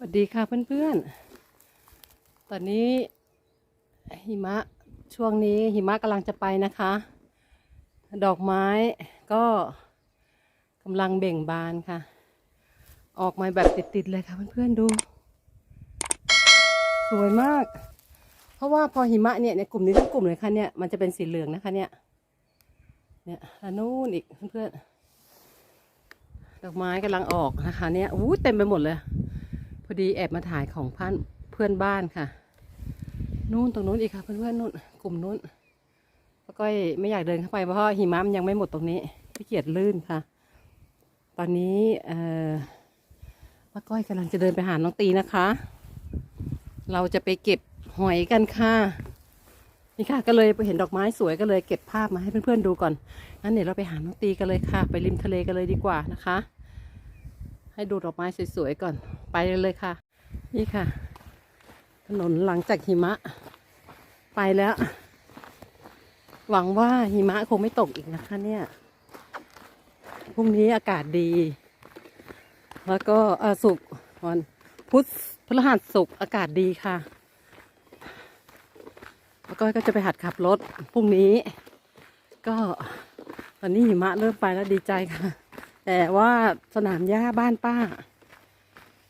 สวัสดีค่ะเพื่อนๆ ตอนนี้หิมะช่วงนี้หิมะกำลังจะไปนะคะ ดอกไม้ก็กำลังเบ่งบานค่ะ ออกมาแบบติดๆเลยค่ะเพื่อนๆดู สวยมาก เพราะว่าพอหิมะเนี่ยในกลุ่มนี้ทั้งกลุ่มเลยค่ะเนี่ยมันจะเป็นสีเหลืองนะคะเนี่ยเนี่ยแล้วนู่นอีกเพื่อนๆดอกไม้กำลังออกนะคะเนี่ยอู้เต็มไปหมดเลย พอดีแอบมาถ่ายของพันเพื่อนบ้านค่ะ นู่นตรงนู้นอีกค่ะ เพื่อนๆนู่นกลุ่มนู้นป้าก้อยไม่อยากเดินเข้าไปเพราะหิมะมันยังไม่หมดตรงนี้ขี้เกียจลื่นค่ะ ตอนนี้เอ่อป้าก้อยกำลังจะเดินไปหาน้องตีนะคะ เราจะไปเก็บหอยกันค่ะนี่ค่ะก็เลยไปเห็นดอกไม้สวยก็เลยเก็บภาพมาให้เพื่อนๆดูก่อนงั้นเดี๋ยวเราไปหาน้องตีกันเลยค่ะ ไปริมทะเลกันเลยดีกว่านะคะ ให้ดูดอกไม้สวยๆก่อน ไปเลยค่ะ นี่ค่ะ ถนนหลังจากหิมะ ไปแล้ว หวังว่าหิมะคงไม่ตกอีกนะคะเนี่ยพรุ่งนี้อากาศดี แล้วก็อสุกวันพุธพฤหัสสุกร์อากาศดีค่ะ แล้วก็ก็จะไปหัดขับรถพรุ่งนี้ ก็ตอนนี้หิมะเริ่มไปแล้วดีใจค่ะ แต่ว่าสนามหญ้าบ้านป้า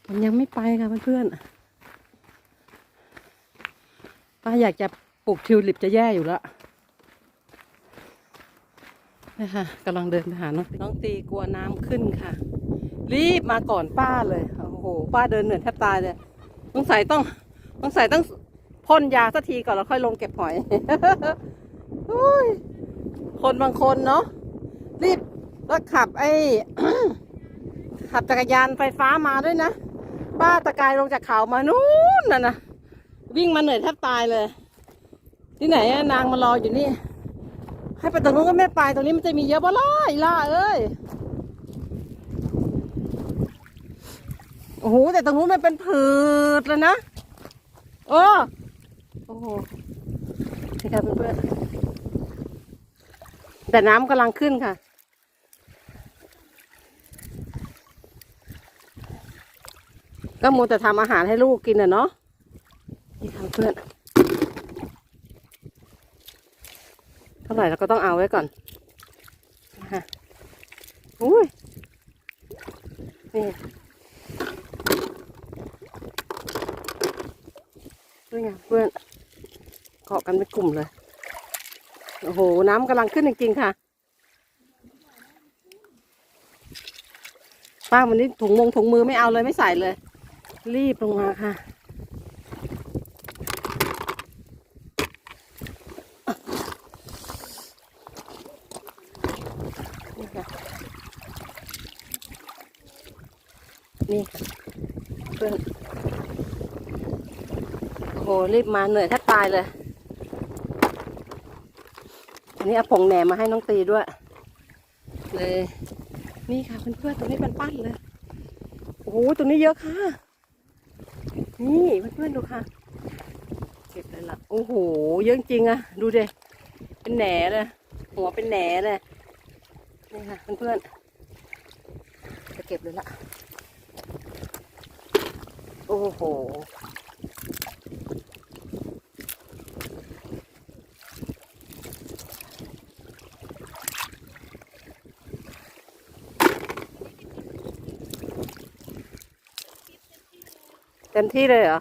มันยังไม่ไปค่ะเพื่อนๆป้าอยากจะปลูกทิวลิปจะแย่อยู่ล้วนะคะกำลังเดินไปหาน้องตีน้องตีกลัวน้ำขึ้นค่ะ รีบมาก่อนป้าเลยโอ้โหป้าเดินเหนื่อยแทบตายเลยต้องใส่ต้องต้องใส่ต้องพ่นยาสักทีก่อนแล้วค่อยลงเก็บหอยโอ้ยคนบางคนเนาะรีบ แล้วขับไอ้ ขับจักรยานไฟฟ้ามาด้วยนะ ป้าตะกายลงจากเขามานู้นน่ะนะวิ่งมาเหนื่อยแทบตายเลย ที่ไหนนางมารออยู่นี่ ให้ไปตรงนู้นก็ไม่ไปตรงนี้มันจะมีเยอะบ้าล่ะอีล่าเอ้ยโอ้โหแต่ตรงนู้นมันเป็นผืดเลยนะโอ้โอ้โหนี่ค่ะเพื่อนๆแต่น้ำกำลังขึ้นค่ะ ก็มัวแต่ทำอาหารให้ลูกกินอะเนาะนี่ค่ะเพื่อนเท่าไหร่เราก็ต้องเอาไว้ก่อนนะคะอุ้ยนี่ด้วยไงเพื่อนเกาะกันเป็นกลุ่มเลย โอ้โห น้ำกำลังขึ้นจริงๆค่ะป้าวันนี้ถุงมงถุงมือไม่เอาเลยไม่ใส่เลย รีบลงมาค่ะ นี่ค่ะ นี่ค่ะเพื่อนโอ้โหรีบมาเหนื่อยแทบตายเลย อันนี้เอาผงแหนมมาให้น้องตีด้วย เลย นี่ค่ะเพื่อนๆตรงนี้เป็นปั้นเลย โอ้โห ตรงนี้เยอะค่ะ นี่เพื่อนๆดูค่ะ เก็บเลยละโอ้โห เยอะจริงอะดูเดิเป็นแหนเลยหัวเป็นแหนเลยนี่ค่ะเพื่อนๆจะเก็บเลยละโอ้โห ต็มที่เลยเหรอ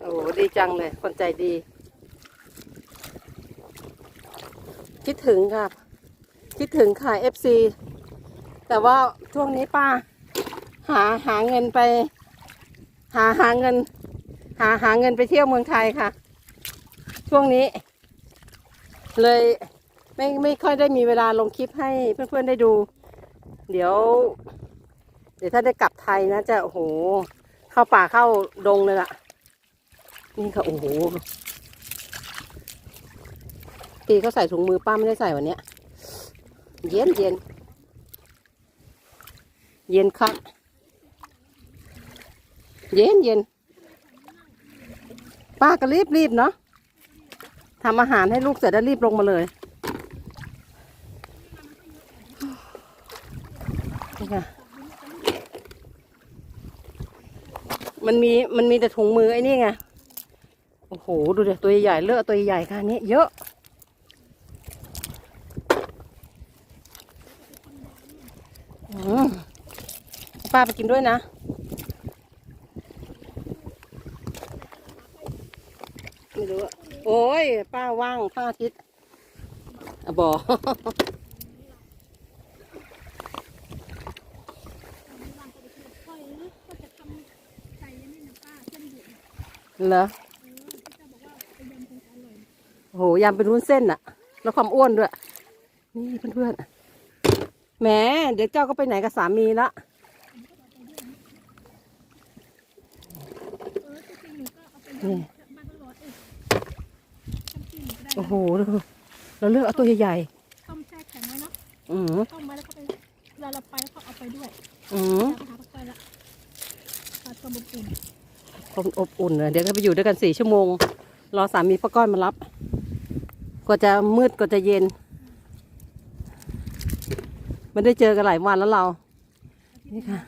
โอ้โหดีจังเลย คนใจดี คิดถึงค่ะ คิดถึงค่ะ FC แต่ว่าช่วงนี้ป้า หาหาเงินไป หาหาเงิน หาหาเงินไปเที่ยวเมืองไทยค่ะ ช่วงนี้ เลยไม่ไม่ค่อยได้มีเวลาลงคลิปให้เพื่อนๆได้ดู เดี๋ยว เดี๋ยวถ้าได้กลับไทยนะจะโอ้โห เข้าป่าเข้าดงเลยล่ะ นี่ค่ะโอ้โหตีเขาใส่ถุงมือป้าไม่ได้ใส่วันเนี้ย เย็นเย็นเย็นครับ เย็นเย็นป้าก็รีบรีบเนาะทำอาหารให้ลูกเสร็จแล้วรีบลงมาเลยนี่ค่ะมันมีมันมีแต่ถุงมือไอ้นี่ไง โอ้โห ดูเดี๋ยวตัวใหญ่เลอะตัวใหญ่ค่ะอันนี้เยอะอป้าไปกินด้วยนะ ไม่รู้อะโอ้ย ป้าว่างป้าอาทิตย์อะบอกเหรอโอโหยำเป็นวุ้นเส้นอะแล้วความอ้วนด้วย นี่เพื่อนๆแหมเดี๋ยวเจ้าก็ไปไหนกับสามีละ เออจริงๆหนูก็เอาไป นี่ ยำบ้านตลอดเองทำกินก็ได้โอ้โหดูเราเลือกเอาตัวใหญ่ต้มแช่แข็งไว้เนาะๆอืมต้มไว้แล้วก็ไปเวลาเราไปแล้วก็เอาไปด้วยอืมจะไปหาปลาไปละปลาตัวบุกอุ่นคนอบอุ่นเลยเดี๋ยวก็ไปอยู่ด้วยกันสี่ชั่วโมง รอสามีป้าก้อยมารับกว่าจะมืดกว่าจะเย็นไม่ได้เจอกันหลายวันแล้วเรา นี่ค่ะ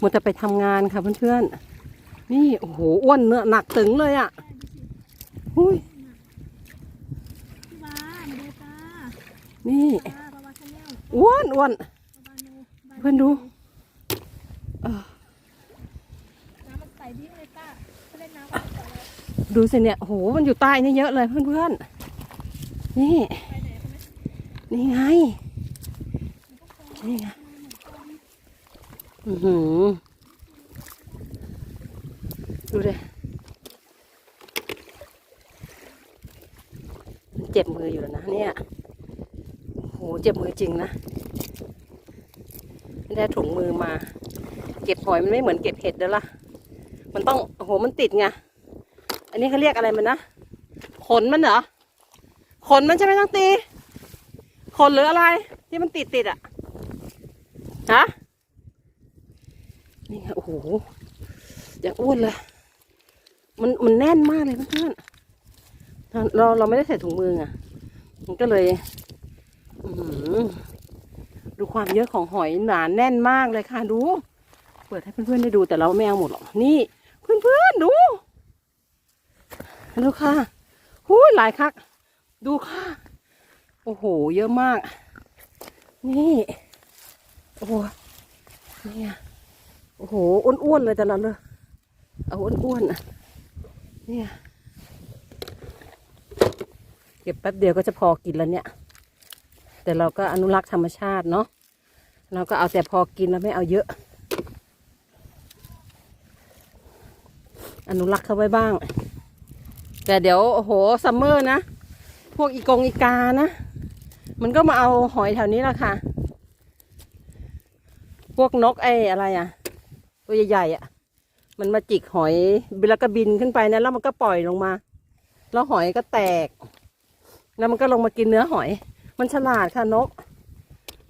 มัวแต่ไปทำงานค่ะเพื่อนๆนี่โอ้โหอ้วนเนื้อหนักตึงเลยอะ่ะหุ้ย พี่วามาดูจ้า นี่อ้วนอ้วนเพื่อนดูดูสิเนี่ยโหมันอยู่ใต้นี่เยอะเลยเพื่อนๆนี่ไปไหนใช่ไหมนี่ไงนี่ไงอือหือดูเลยเจ็บมืออยู่แล้วนะเนี่ย เจ็บมือจริงนะไม่ได้ถุงมือมา เก็บหอยมันไม่เหมือนเก็บเห็ดเด้อล่ะ มันต้องโอ้โหมันติดไงอันนี้เขาเรียกอะไรมันนะขนมันเหรอขนมันใช่ไหมต้องตีขนหรืออะไร ที่มันติดติดอะฮะนี่ไงโอ้โหอยางอ้วนเลย มันมันแน่นมากเลยเพื่อนๆเราเราไม่ได้ใส่ถุงมือไงมันก็เลย ดูความเยอะของหอยหนาแน่นมากเลยค่ะ ดู เปิดให้เพื่อนๆได้ดูแต่เราไม่เอาหมดหรอก นี่เพื่อนๆดู ดูค่ะหูยหลายคัก ดูค่ะ โอ้โห เยอะมาก นี่ โอ้โหนี่ไงโอ้โห อ้วนๆเลยแต่ละเลยเอาอ้วนๆนะเนี่ย เก็บแป๊บเดียวก็จะพอกินแล้วเนี่ย แต่เราก็อนุรักษ์ธรรมชาติเนาะเราก็เอาแต่พอกินแล้วไม่เอาเยอะ อนุรักษ์เขาไว้บ้าง แต่เดี๋ยวโอ้โหซัมเมอร์นะ พวกอีกงอีกานะ มันก็มาเอาหอยแถวนี้แหละค่ะ พวกนกไอ้อะไรอะ ตัวใหญ่ๆอะ มันมาจิกหอยแล้วก็บินขึ้นไปนะแล้วมันก็ปล่อยลงมา แล้วหอยก็แตก แล้วมันก็ลงมากินเนื้อหอย มันฉลาดค่ะนก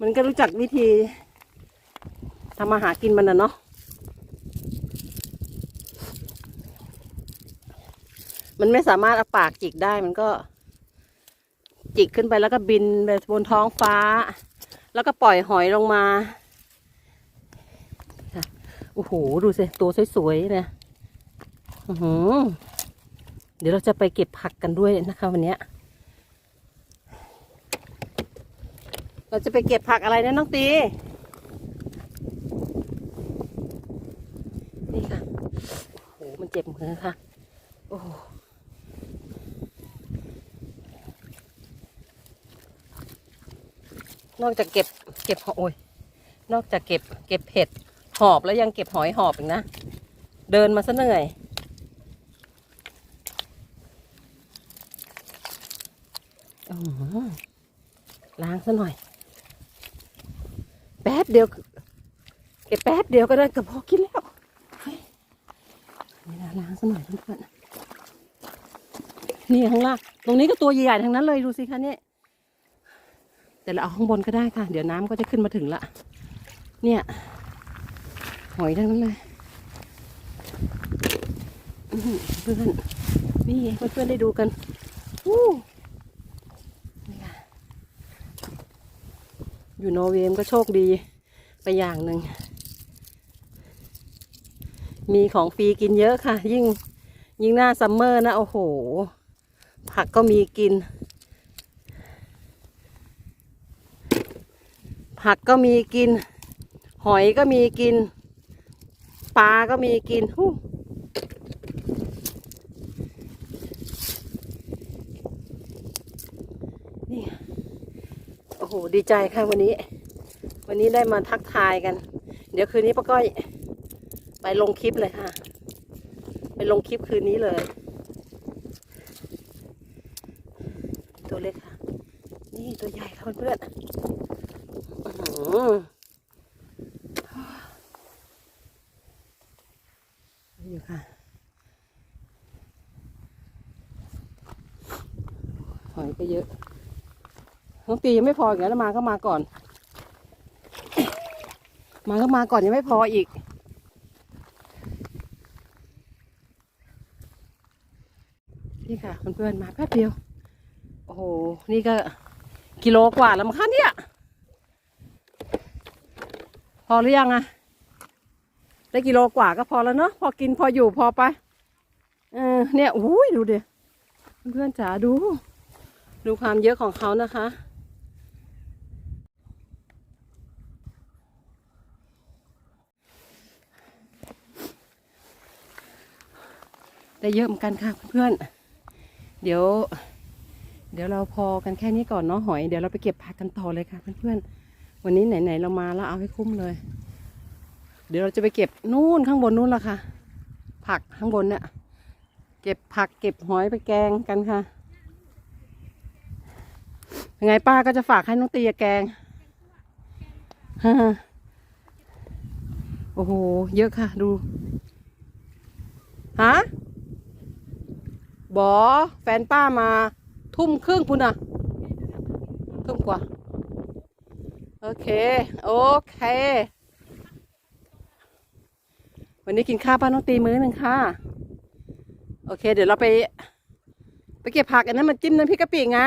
มันก็รู้จักวิธีทำอาหารกินมันนะเนาะ มันไม่สามารถเอาปากจิกได้มันก็ จิกขึ้นไปแล้วก็บินไปบนท้องฟ้า แล้วก็ปล่อยหอยลงมาโอ้โห ดูสิ ตัวสวยๆเนี่ยเดี๋ยวเราจะไปเก็บผักกันด้วยนะคะวันนี้ เราจะไปเก็บผักอะไรนะน้องตีนี่ค่ะโอ้โหมันเจ็บมือค่ะ โอ้โหนอกจากเก็บเก็บหอยโอ้ยนอกจากเก็บ เก็บเห็ดหอบแล้วยังเก็บหอยหอบอีกนะ เดินมาซะเหนื่อยอื้อหือล้างซะหน่อย ป๊บเดียวเก็บแป๊บเดียวก็ได้กับพอกินแล้วเฮ้ยล้างซะหน่อยเพื่อนนี่ข้างล่างตรงนี้ก็ตัวใหญ่ๆทั้งนั้นเลยดูสิคะเนี่ยแต่เราเอาข้างบนก็ได้ค่ะ เดี๋ยวน้ำก็จะขึ้นมาถึงละเนี่ยหอยทั้งนั้นเลยเพื่อนนี่เพื่อนๆได้ดูกันอู้นี่ค่ะ อยู่นอร์เวย์ก็โชคดีไปอย่างหนึ่ง มีของฟรีกินเยอะค่ะ ยิ่งยิ่งหน้าซัมเมอร์นะ โอ้โห ผักก็มีกิน ผักก็มีกิน หอยก็มีกิน ปลาก็มีกินหู้นี่ โอ้โห ดีใจค่ะวันนี้ วันนี้ได้มาทักทายกัน เดี๋ยวคืนนี้ป้าก้อย ไปลงคลิปเลยค่ะ ไปลงคลิปคืนนี้เลย ตัวเล็กค่ะ นี่ตัวใหญ่ค่ะเพื่อนๆอื้อหืออยู่ค่ะ หอยก็เยอะ น้องตียังไม่พออีกแล้วมาก็มาก่อน มาก็มาก่อนยังไม่พออีก นี่ค่ะเพื่อนๆมาแป๊บเดียว โอ้โห นี่ก็กิโลกว่าแล้วมั้งคะเนี่ย พอหรือยังอะได้กิโลกว่าก็พอแล้วเนาะพอกินพออยู่พอไปเออเนี่ยอุ้ยดูดิเพื่อนๆจ๋าดู ดูความเยอะของเขานะคะ ได้เยอะเหมือนกันค่ะเพื่อนๆ เดี๋ยว เดี๋ยวเราพอกันแค่นี้ก่อนเนาะหอย เดี๋ยวเราไปเก็บผักกันต่อเลยค่ะเพื่อนๆ วันนี้ไหนๆเรามาแล้วเอาให้คุ้มเลย เดี๋ยวเราจะไปเก็บนู่นข้างบนนู่นละค่ะ ผักข้างบนเนี่ยเก็บผักเก็บหอยไปแกงกันค่ะยังไงป้าก็จะฝากให้น้องตีแกงฮ่าโอ้โห เยอะค่ะ ดู ฮะ บอแฟนป้ามาทุ่มครึ่งพุ่นอะทุ่มกว่า โอเค โอเค วันนี้กินข้าวป้าน้องตีมื้อหนึ่งค่ะ โอเค เดี๋ยวเราไป ไปเก็บผักอันนั้นมาจิ้มน้ำพริกกะปิไง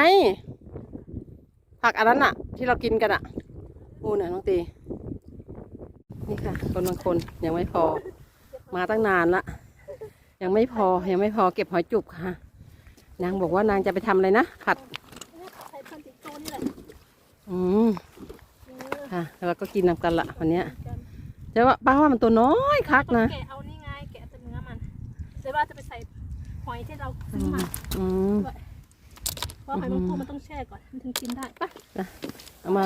ผักอันนั้นอะที่เรากินกันอะอูน่ะน้องตี นี่ค่ะ คนบางคนยังไม่พอ มาตั้งนานละ ยังไม่พอยังไม่พอเก็บหอยจุบค่ะ นางบอกว่านางจะไปทำอะไรนะผัดใส่พันติโตนี่แหละอืมเออค่ะแล้วเราก็กินนำกันละวันเนี้ยกันแต่ว่าป้าว่ามันตัวน้อยคักนะแกะเอานี่ไงแกะแต่เนื้อมันเดี๋ยวว่าจะไปใส่หอยที่เราซื้อมาอืมเพราะหอยแมงภู่มันต้องแช่ก่อนมันถึงกินได้ไปเอามา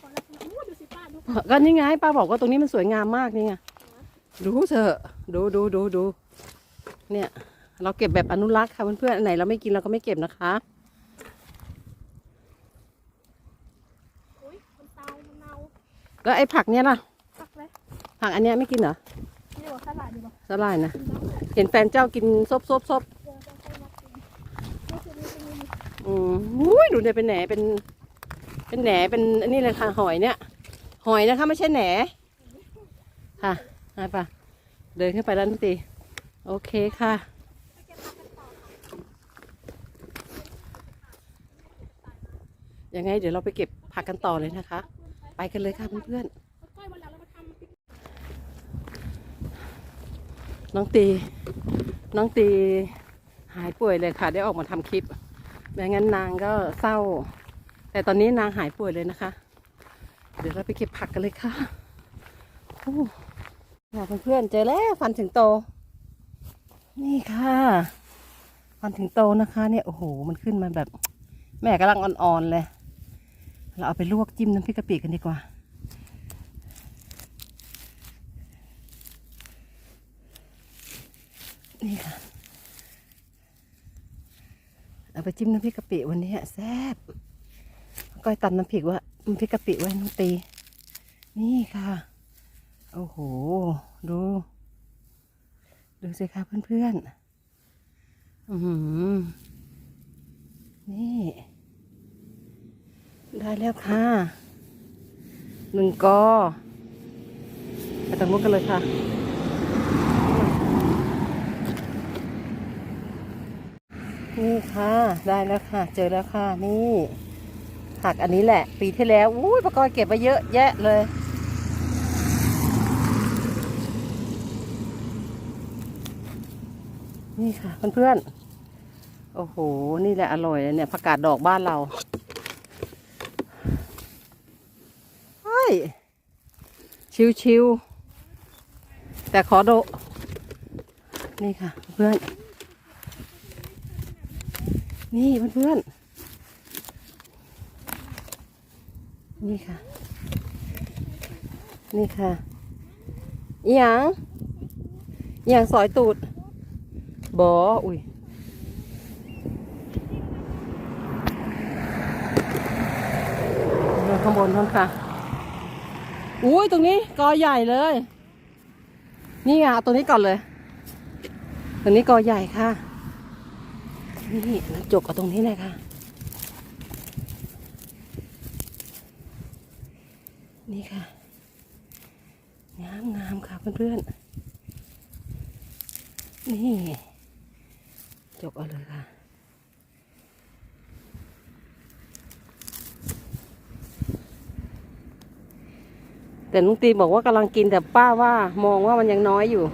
พอแล้วอู้ดูสิป้าดูก็นี่ไงป้าบอกว่าตรงนี้มันสวยงามมากนี่ไง ดูเถอะ ดูดูดูดู เนี่ย เราเก็บแบบอนุรักษ์ค่ะเพื่อนๆอันไหนเราไม่กินเราก็ไม่เก็บนะคะอุ้ยมันตายมันเน่าแล้วไอ้ผักเนี่ยล่ะปักเลยผักอันเนี้ยไม่กินเหรอนี่ว่าสลัดดีป่ะสลายนะกินได้เลยเห็นแฟนเจ้ากินซบซบซบเดี๋ยวจะใส่มากินนี่คือนี่คือนี่อืมอุ้ยดูเนี่ยเป็นแหนเป็น เป็นแหนเป็นอันนี้เลยค่ะหอยเนี่ย หอยนะคะไม่ใช่แหนค่ะ ไปปะเดินขึ้นไปแล้วนุตีโอเคค่ะ ยังไงเดี๋ยวเราไปเก็บผักกันต่อเลยนะคะ ไปกันเลยค่ะเพื่อนก้อยวันหลังเรามาทำๆน้องตี น้องตีหายป่วยเลยค่ะ ได้ออกมาทำคลิปไม่งั้นนางก็เศร้า แต่ตอนนี้นางหายป่วยเลยนะคะ เดี๋ยวเราไปเก็บผักกันเลยค่ะ โอ้ ค่ะเพื่อนๆเจอแล้วฟันถึงโต นี่ค่ะฟันถึงโตนะคะเนี่ยโอ้โหมันขึ้นมาแบบ แม่กำลังอ่อนๆเลยเราเอาไปลวกจิ้มน้ำพริกกะปิกันดีกว่า นี่ค่ะ เอาไปจิ้มน้ำพริกกะปิวันนี้แซ่บก้อยตำน้ำพริกว่าน้ำพริกกะปิไว้น้องตี นี่ค่ะ โอ้โห ดู ดูสิคะเพื่อนๆ อืมนี่ ได้แล้วค่ะ หนึ่งกอไปตังมุกกันเลยค่ะนี่ค่ะ ได้แล้วค่ะ เจอแล้วค่ะ นี่ ผักอันนี้แหละ ปีที่แล้ว อุ้ยประกอบเก็บมาเยอะแยะเลย นี่ค่ะเพื่อนๆ โอ้โห นี่แหละอร่อยเลยเนี่ยผักกาดดอกบ้านเราเฮ้ยชิวๆ แต่ขอโด นี่ค่ะเพื่อน นี่เพื่อนๆ นี่ค่ะ นี่ค่ะ อีหยังอีหยังสอยตูด บออุ้ยข้างบนนั่นค่ะ อุ้ยตรงนี้กอใหญ่เลย นี่ไงเอาตรงนี้ก่อนเลย ตรงนี้กอใหญ่ค่ะ นี่แล้วจกเอาตรงนี้เลยค่ะ นี่ค่ะ งามงามค่ะเพื่อนๆ นี่ จกเอาเลยค่ะ แต่ลุงตีบอกว่ากำลังกินแต่ป้าว่ามองว่ามันยังน้อยอยู่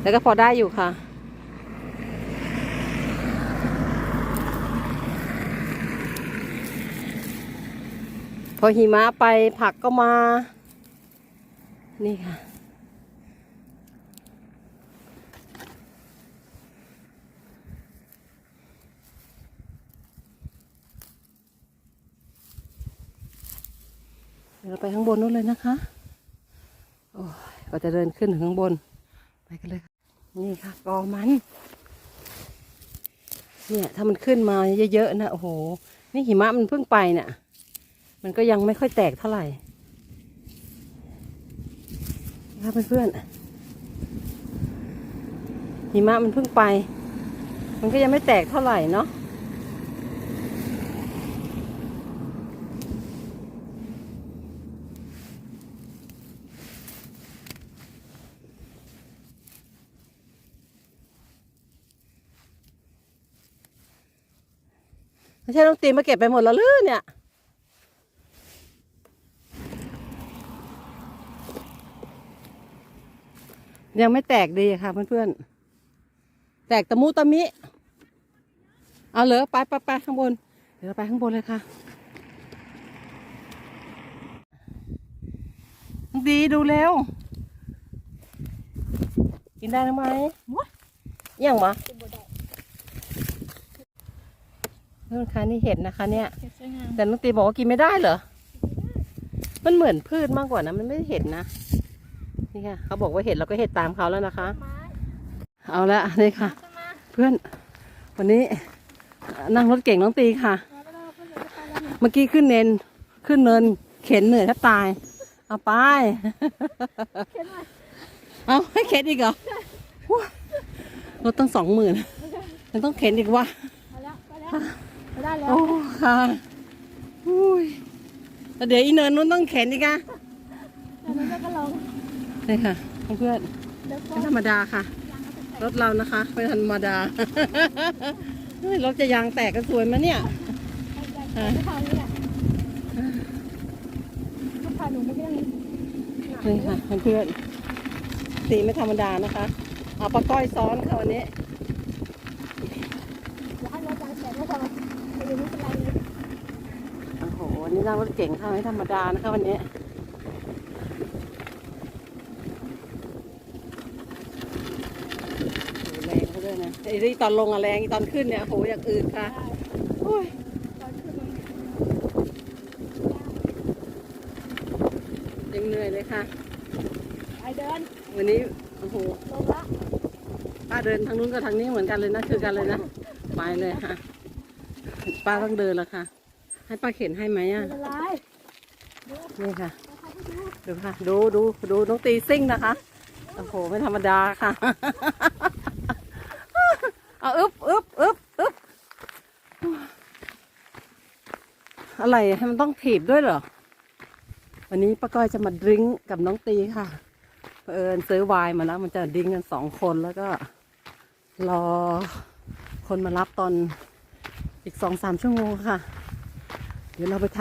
แต่ก็พอได้อยู่ค่ะพอหิมะไปผักก็มา นี่ค่ะ ดี๋ยวเราไปข้างบนนู้นเลยนะคะ โอ้ยก็จะเดินขึ้นถึงข้างบน ไปกันเลยค่ะ นี่ค่ะกอมัน เนี่ยถ้ามันขึ้นมาเยอะๆนะโอ้โห นี่หิมะมันเพิ่งไปเนี่ย มันก็ยังไม่ค่อยแตกเท่าไหร่ครับเพื่อนๆหิมะมันเพิ่งไป มันก็ยังไม่แตกเท่าไหร่เนาะ ไม่ใช่ต้องตีมาเก็บไปหมดแล้วหรือเนี่ยยังไม่แตกดีค่ะเพื่อนๆ แตกตะมุตะมิ เอาเหรอไปไปไปข้างบน เดี๋ยวเราไปข้างบนเลยค่ะ ดีดูเร็ว กินได้ไหมวะยังวะ นบัวดอกเพื่อนคะนี่เห็ดนะคะ เนี่ยเก็บสวยงามแต่น้องตีบอกว่ากินไม่ได้เหรอ มันเหมือนพืชมากกว่านะ มันไม่ได้เห็ดนะ นี่ค่ะ เขาบอกว่าเห็ดเราก็เห็ดตามเขาแล้วนะคะ ไม้เอาละนี่ค่ะ จะมาเพื่อน วันนี้นั่งรถเก่งน้องตีค่ะแล้วก็เราก็เลยไปแล้วเนี่ยเมื่อกี้ขึ้นเนินขึ้นเนิน เข็นเหนื่อยแทบตาย เอาไป เข็นหน่อยเอาให้เข็นอีกเหรอว้ารถตั้งสองหมื่นมันต้องเข็นอีกวะไปแล้วไปแล้ว ไปได้แล้ว โอ้ค่ะอุ้ยแล้วเดี๋ยวอีเนินนู้นต้องเข็นอีกอะอันนี้ก็ลงนี่ค่ะเพื่อนเดี๋ยวๆก็ไม่ธรรมดาค่ะ รถเรานะคะไม่ธรรมดาเฮ้ยรถจะยางแตกกันสวยไหมเนี่ยไปไปพานี่แหละก็พาหนูไม่ได้ยังนี่ค่ะเพื่อนๆสีไม่ธรรมดานะคะเอาปลาก้อยซ้อนค่ะวันนี้เดี๋ยวให้รถยางแตกก็พอ ไม่เป็นไรเลยโอ้โหวันนี่นั่งรถเก่งค่ะไม่ธรรมดานะคะวันนี้แรงเขาด้วยนะไอ้ที่ตอนลงอะแรงอีตอนขึ้นเนี่ยโอ้โหอย่างอื่นค่ะโอ้ยตอนขึ้นมันยังเหนื่อยเลยค่ะไปเดินวันนี้โอ้โหลงละป้าเดินทางนู้นกับทางนี้เหมือนกันเลยนะคือกันเลยนะไปเลยค่ะ ป้าต้องเดินแล้วค่ะ ให้ป้าเข็นให้ไหมไม่อะเป็นไรนี่ค่ะเดี๋ยวพาไปดูดูค่ะ ดูดูดูน้องตีซิ่งนะคะ โอ้โห ไม่ธรรมดาค่ะ เอาอึบอึบอึบอึบอะไรให้มันต้องถีบด้วยเหรอ วันนี้ป้าก้อยจะมาดริ้งกับน้องตีค่ะเผอิญซื้อไวน์มาแล้วมันจะดริ้งกันสองคนแล้วก็ รอคนมารับตอน อีกสองสามชั่วโมงค่ะ เดี๋ยวเราไปท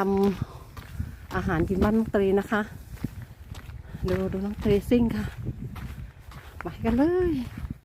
ำอาหารกินบ้านน้องตรีนะคะเดี๋ยวดูน้องตรีซิ่งค่ะ ไปกันเลย